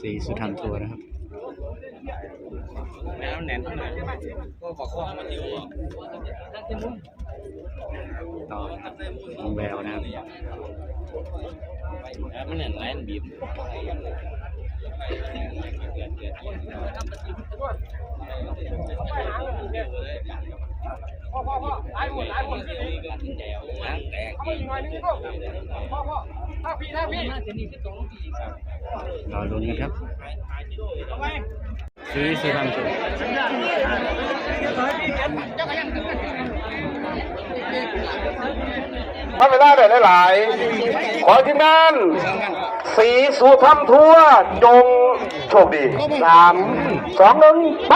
สีสุธรรมทัวร์นะครับแนวแหนนเท่าไหร่ก็ขอข้อมันอยู่ต่อน้องแววนะครับแล้วมันแหนนแลนบีบพ่อพ่อพ่อหลายหมดหลายหมดขึ้นเลยแจวล้างแตกเอาไปอีกหน่อยนึงก็พ่อพ่อถ้าพี่ถ้าพี่ร อลุ้นกันครับสีสุธรรมทัวร์ถ้าเวลาได้หลาย ๆ ขอทีมงาน สีสุธรรมทั่ว จงโชคดีสามสองหนึ่งไป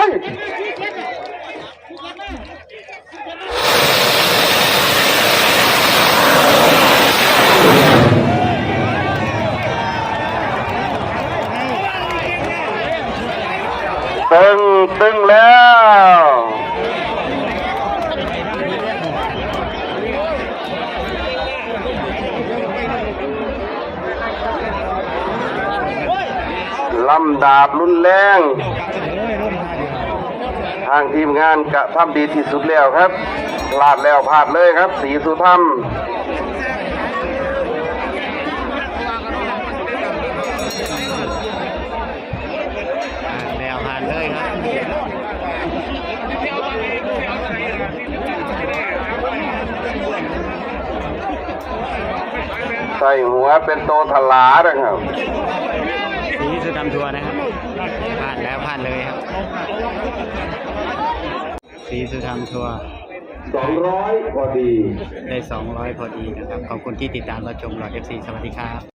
ตึงตึงแล้วลำดาบรุนแรง ทางทีมงานกะทำดีที่สุดแล้วครับพลาดแล้วพลาดเลยครับ สีสุธรรม เลยครับใส่หัวเป็นโตทลานะครับสีสุธรรมทัวร์นะครับผ่านแล้วผ่านเลยครับ สีสุธรรมทัวร์สองร้อยพอดี ได้200พอดีนะครับ ขอบคุณที่ติดตามรับชมหลอด FC สวัสดีครับ